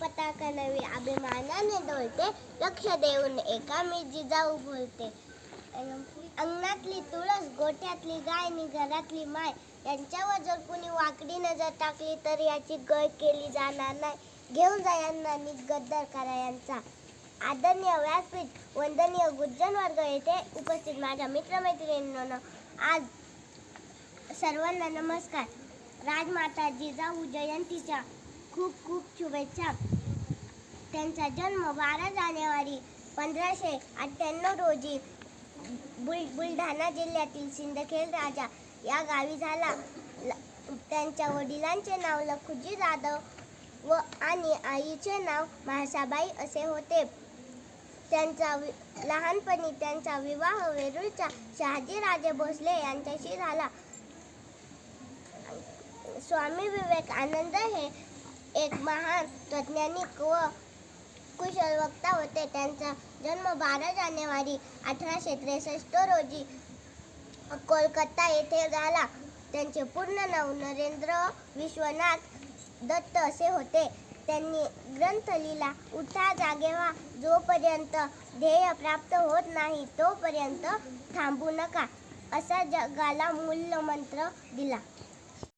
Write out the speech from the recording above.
पताका नवी अभिमानाने डोलते लक्ष देऊन एका मी जिजाऊ बोलते. अंगणातली तुळस गोठ्यातली गाय आणि घरातली माय यांच्यावर जर कुणी वाकडी नजर टाकली तर याची गय केली जाणार नाही. घेऊन जा यांना नि गद्दार करा यांचा. आदरणीय व्यासपीठ वंदनीय गुज्जन वर्ग येथे उपस्थित माझ्या मित्रमैत्रिणींनो. आज सर्वांना नमस्कार. राजमाता जिजाऊ जयंतीच्या खूप खूप शुभेच्छा. त्यांचा जन्म बारा जानेवारी पंधराशे अठ्ठ्याण्णव रोजी बुल बुलढाणा जिल्ह्यातील सिंदखेड राजा या गावी झाला. त्यांच्या वडिलांचे नाव लखुजी जाधव व आणि आईचे नाव महासाबाई असे होते. त्यांचा वि- लहानपणी त्यांचा विवाह वेरूळच्या शहाजीराजे भोसले यांच्याशी झाला. स्वामी विवेकानंद हे एक महान तज्ज्ञानिक व कुशल वक्ता होते. त्यांचा जन्म बारा जानेवारी अठराशे त्रेसष्ट रोजी कोलकाता येथे झाला. त्यांचे पूर्ण नाव नरेंद्र विश्वनाथ दत्त असे होते. त्यांनी ग्रंथ लिहिला उठा जागे व्हा. जोपर्यंत ध्येय प्राप्त होत नाही तोपर्यंत थांबू नका असा जगाला मूल्यमंत्र दिला.